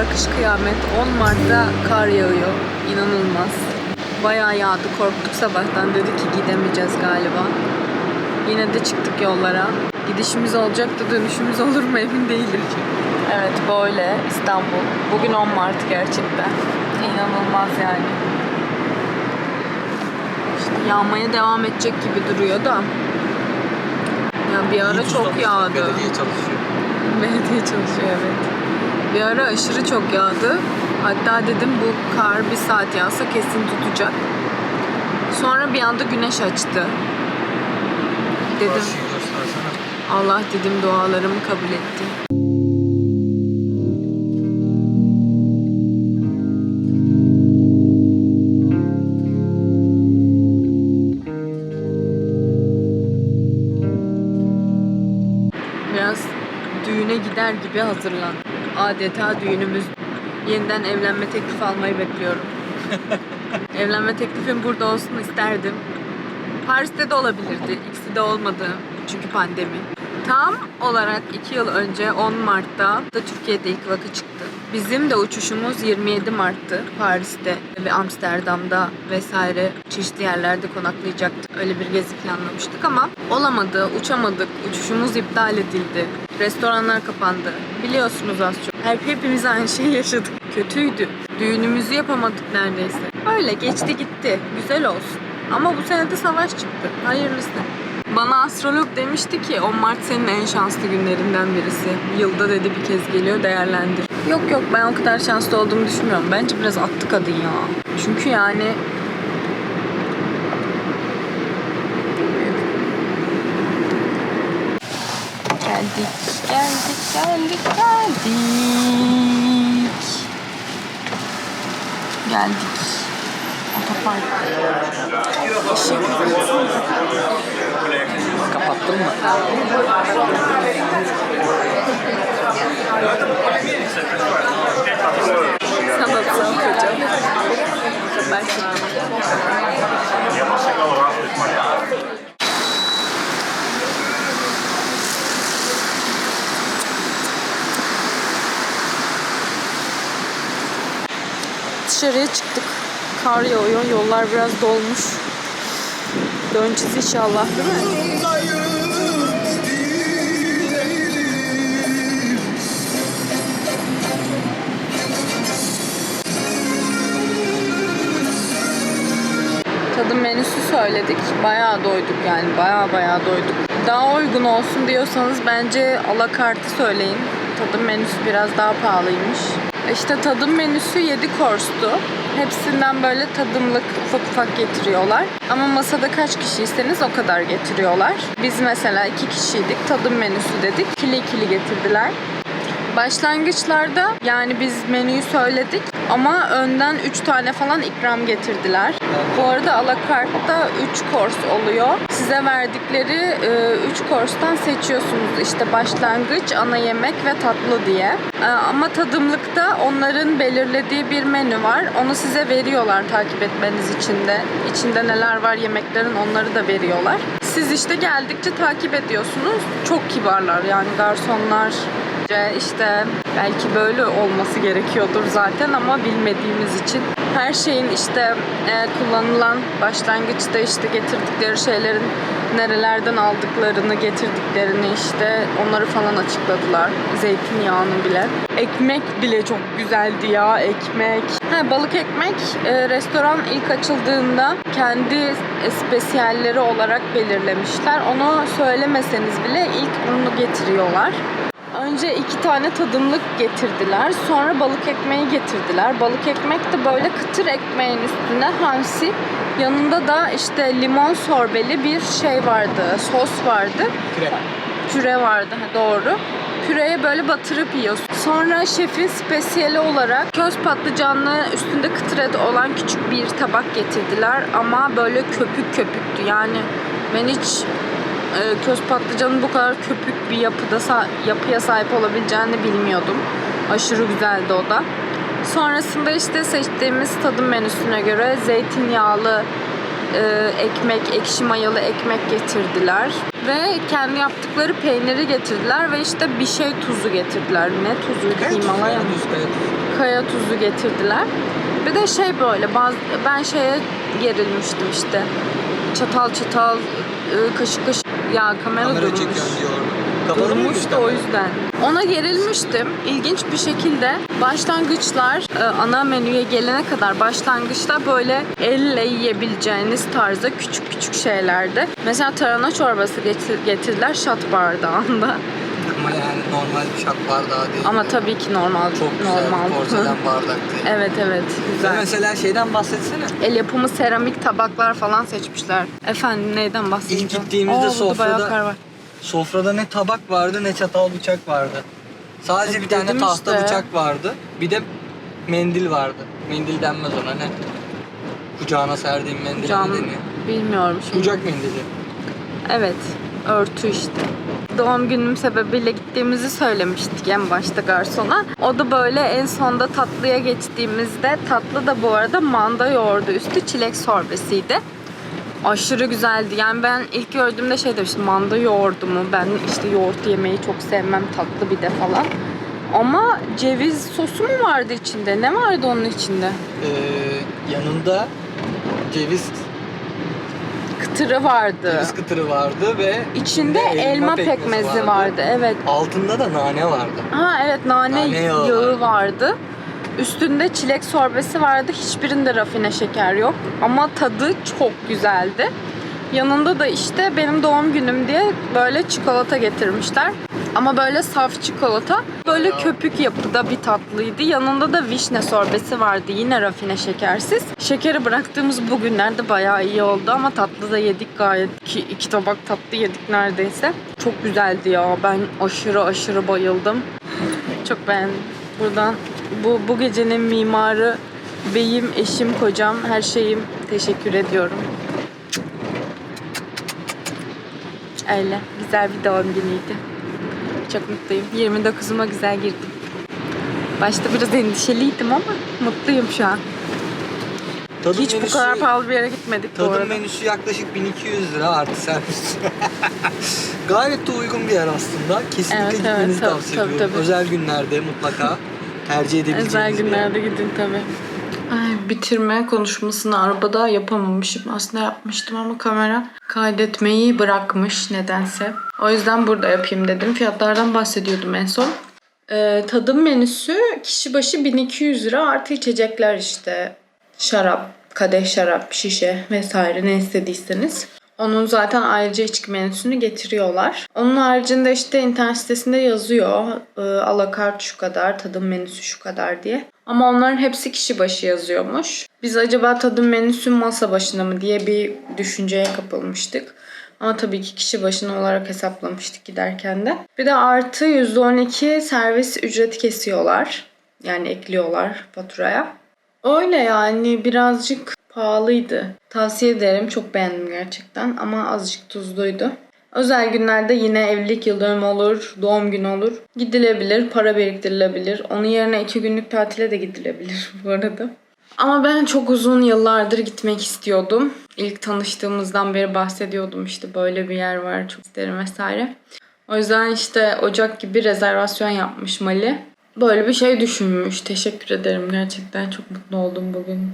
ettik kar kış kıyamet. 10 Mart'ta kar yağıyor. İnanılmaz. Bayağı yağdı. Korktuk sabahtan. Dedik ki gidemeyeceğiz galiba. Yine de çıktık yollara. Gidişimiz olacak da dönüşümüz olur mu emin değilim. Evet böyle İstanbul. Bugün 10 Mart gerçekten. İnanılmaz yani. İşte yağmaya devam edecek gibi duruyor da. Ya bir ara çok yağdı. Belediye çalışıyor. Belediye çalışıyor evet. Bir ara aşırı çok yağdı. Hatta dedim bu kar bir saat yağsa kesin tutacak. Sonra bir anda güneş açtı. Dedim. Allah dedim dualarımı kabul etti. Biraz düğüne gider gibi hazırlan. Adeta düğünümüz. Yeniden evlenme teklifi almayı bekliyorum. evlenme teklifim burada olsun isterdim. Paris'te de olabilirdi. İkisi de olmadı. Çünkü pandemi. Tam olarak 2 yıl önce 10 Mart'ta da Türkiye'de ilk vakı çıktı. Bizim de uçuşumuz 27 Mart'tı Paris'te ve Amsterdam'da vesaire çeşitli yerlerde konaklayacaktık. Öyle bir gezi planlamıştık ama olamadı, uçamadık. Uçuşumuz iptal edildi. Restoranlar kapandı. Biliyorsunuz az çok. Hep hepimiz aynı şeyi yaşadık. Kötüydü. Düğünümüzü yapamadık neredeyse. Öyle geçti gitti. Güzel olsun. Ama bu sene de savaş çıktı. Hayırlısı. Bana astrolog demişti ki 10 Mart senin en şanslı günlerinden birisi. Yılda dedi bir kez geliyor değerlendir. Yok yok ben o kadar şanslı olduğumu düşünmüyorum. Bence biraz attı kadın ya. Çünkü yani Geldik, geldik, geldik, geldik. Geldik. Otopark. Işık. Sanatsal hocam. Ben Dışarıya çıktık. Kar yağıyor. Yollar biraz dolmuş. Döneceğiz inşallah değil mi? Tadım menüsü söyledik. Bayağı doyduk yani. Bayağı bayağı doyduk. Daha uygun olsun diyorsanız bence alakartı söyleyin. Tadım menüsü biraz daha pahalıymış. İşte tadım menüsü 7 korstu. Hepsinden böyle tadımlık ufak ufak getiriyorlar. Ama masada kaç kişiyseniz o kadar getiriyorlar. Biz mesela iki kişiydik. Tadım menüsü dedik. İkili ikili getirdiler. Başlangıçlarda yani biz menüyü söyledik ama önden 3 tane falan ikram getirdiler. Bu arada alakartta 3 kors oluyor. Size verdikleri 3 korstan seçiyorsunuz işte başlangıç, ana yemek ve tatlı diye. E, Ama tadımlıkta onların belirlediği bir menü var. Onu size veriyorlar takip etmeniz için de. İçinde neler var yemeklerin onları da veriyorlar. Siz işte geldikçe takip ediyorsunuz. Çok kibarlar yani garsonlar, Bence işte belki böyle olması gerekiyordur zaten ama bilmediğimiz için her şeyin işte e, kullanılan başlangıçta işte getirdikleri şeylerin nerelerden aldıklarını, getirdiklerini işte onları falan açıkladılar. Zeytinyağını bile. Ekmek bile çok güzeldi ya ekmek. Ha, balık ekmek e, restoran ilk açıldığında kendi spesiyalleri olarak belirlemişler. Onu söylemeseniz bile ilk onu getiriyorlar. Önce iki tane tadımlık getirdiler. Sonra balık ekmeği getirdiler. Balık ekmek de böyle kıtır ekmeğin üstüne hamsi. Yanında da işte limon sorbeli bir şey vardı. Sos vardı. Püre. Püre vardı doğru. Püreye böyle batırıp yiyorsun. Sonra şefin spesiyeli olarak köz patlıcanlı üstünde kıtır eti olan küçük bir tabak getirdiler. Ama böyle köpük köpüktü. Yani ben hiç e, köz patlıcanın bu kadar köpük bir yapıda sa- yapıya sahip olabileceğini bilmiyordum. Aşırı güzeldi o da. Sonrasında işte seçtiğimiz tadım menüsüne göre zeytinyağlı e, ekmek, ekşi mayalı ekmek getirdiler. Ve kendi yaptıkları peyniri getirdiler ve işte bir şey tuzu getirdiler. Ne tuzuydu? Himalaya mı? Kaya tuzu. kaya tuzu getirdiler. Bir de şey böyle bazı ben şeye gerilmiştim işte. Çatal çatal e, kaşık kaşık ya kamera, Kamera durmuş. çekiyorsun diyor. Kapalı mıymış Durmuştu o yüzden. Ona gerilmiştim. İlginç bir şekilde başlangıçlar e, ana menüye gelene kadar başlangıçta böyle elle yiyebileceğiniz tarzda küçük küçük şeylerdi. Mesela tarhana çorbası getir- getirdiler şat bardağında. Ama yani normal bir şat bardağı değil. Ama tabii ki normal. Çok güzel normal. bir porselen bardaktı. evet evet Sen güzel. mesela şeyden bahsetsene. El yapımı seramik tabaklar falan seçmişler. Efendim neyden bahsedeceğim? İlk gittiğimizde burada bayağı sofrada- var. Sofrada ne tabak vardı ne çatal bıçak vardı. Sadece bir tane Dedim tahta işte. bıçak vardı. Bir de mendil vardı. Mendil denmez ona ne? Kucağına serdiğin mendil Cam, deniyor? bilmiyorum şimdi. Kucak mendili. Evet, örtü işte. Doğum günüm sebebiyle gittiğimizi söylemiştik en başta garsona. O da böyle en sonda tatlıya geçtiğimizde, tatlı da bu arada manda yoğurdu üstü çilek sorbesiydi. Aşırı güzeldi. Yani ben ilk gördüğümde şey demiştim, manda yoğurdu mu? Ben işte yoğurt yemeyi çok sevmem, tatlı bir de falan. Ama ceviz sosu mu vardı içinde? Ne vardı onun içinde? Ee, yanında ceviz, Kıtırı vardı. ceviz kıtırı vardı ve İçinde elma, pekmezi vardı. Evet. Altında da nane vardı. Ha evet nane, Nane yağı yağı, vardı. Üstünde çilek sorbesi vardı. Hiçbirinde rafine şeker yok. Ama tadı çok güzeldi. Yanında da işte benim doğum günüm diye böyle çikolata getirmişler. Ama böyle saf çikolata. Böyle köpük yapıda bir tatlıydı. Yanında da vişne sorbesi vardı. Yine rafine şekersiz. Şekeri bıraktığımız bugünlerde bayağı iyi oldu ama tatlı da yedik gayet. İki, iki tabak tatlı yedik neredeyse. Çok güzeldi ya. Ben aşırı aşırı bayıldım. Çok beğendim. Buradan bu, bu gecenin mimarı beyim, eşim, kocam, her şeyim teşekkür ediyorum. Öyle. Güzel bir doğum günüydü. Çok mutluyum. 29'uma güzel girdim. Başta biraz endişeliydim ama mutluyum şu an. Tadım Hiç bu menüsü- kadar pahalı bir yere gitmedik bu Tadım arada. menüsü yaklaşık 1200 lira artı servis. Gayet de uygun bir yer aslında. Kesinlikle Evet, evet, gitmenizi tabii, tavsiye tabii, ediyorum. tabii. Özel günlerde mutlaka tercih edebileceğiniz Özel bir yer. günlerde gidin tabii. Ay, bitirme konuşmasını arabada yapamamışım. Aslında yapmıştım ama kamera kaydetmeyi bırakmış nedense. O yüzden burada yapayım dedim. Fiyatlardan bahsediyordum en son. Ee, tadım menüsü kişi başı 1200 lira artı içecekler işte. Şarap, kadeh şarap, şişe vesaire ne istediyseniz. Onun zaten ayrıca içki menüsünü getiriyorlar. Onun haricinde işte internet sitesinde yazıyor. E, alakart şu kadar, tadım menüsü şu kadar diye. Ama onların hepsi kişi başı yazıyormuş. Biz acaba tadım menüsü masa başına mı diye bir düşünceye kapılmıştık. Ama tabii ki kişi başına olarak hesaplamıştık giderken de. Bir de artı %12 servis ücreti kesiyorlar. Yani ekliyorlar faturaya. Öyle yani birazcık pahalıydı. Tavsiye ederim. Çok beğendim gerçekten ama azıcık tuzluydu. Özel günlerde yine evlilik yıl dönümü olur, doğum günü olur. Gidilebilir, para biriktirilebilir. Onun yerine iki günlük tatile de gidilebilir bu arada. Ama ben çok uzun yıllardır gitmek istiyordum. İlk tanıştığımızdan beri bahsediyordum işte böyle bir yer var çok isterim vesaire. O yüzden işte Ocak gibi rezervasyon yapmış Mali. Böyle bir şey düşünmüş. Teşekkür ederim gerçekten. Çok mutlu oldum bugün.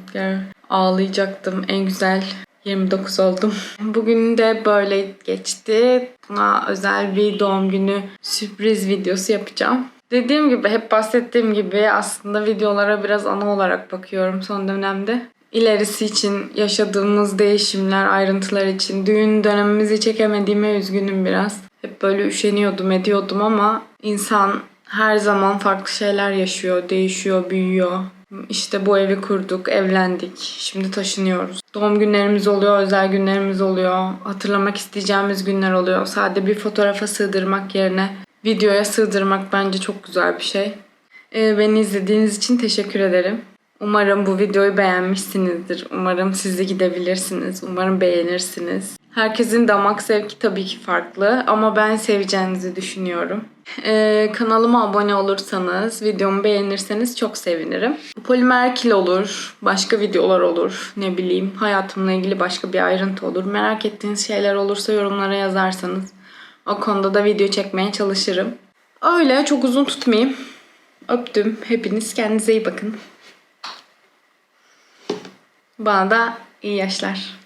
Ağlayacaktım. En güzel 29 oldum. Bugün de böyle geçti. Buna özel bir doğum günü sürpriz videosu yapacağım. Dediğim gibi hep bahsettiğim gibi aslında videolara biraz ana olarak bakıyorum son dönemde. İlerisi için yaşadığımız değişimler, ayrıntılar için düğün dönemimizi çekemediğime üzgünüm biraz. Hep böyle üşeniyordum, ediyordum ama insan her zaman farklı şeyler yaşıyor, değişiyor, büyüyor. İşte bu evi kurduk, evlendik. Şimdi taşınıyoruz. Doğum günlerimiz oluyor, özel günlerimiz oluyor. Hatırlamak isteyeceğimiz günler oluyor. Sadece bir fotoğrafa sığdırmak yerine videoya sığdırmak bence çok güzel bir şey. Ee, beni izlediğiniz için teşekkür ederim. Umarım bu videoyu beğenmişsinizdir. Umarım siz de gidebilirsiniz. Umarım beğenirsiniz. Herkesin damak zevki tabii ki farklı ama ben seveceğinizi düşünüyorum. Ee, kanalıma abone olursanız, videomu beğenirseniz çok sevinirim. Polimer kil olur, başka videolar olur, ne bileyim hayatımla ilgili başka bir ayrıntı olur. Merak ettiğiniz şeyler olursa yorumlara yazarsanız o konuda da video çekmeye çalışırım. Öyle çok uzun tutmayayım. Öptüm. Hepiniz kendinize iyi bakın. Bana da iyi yaşlar.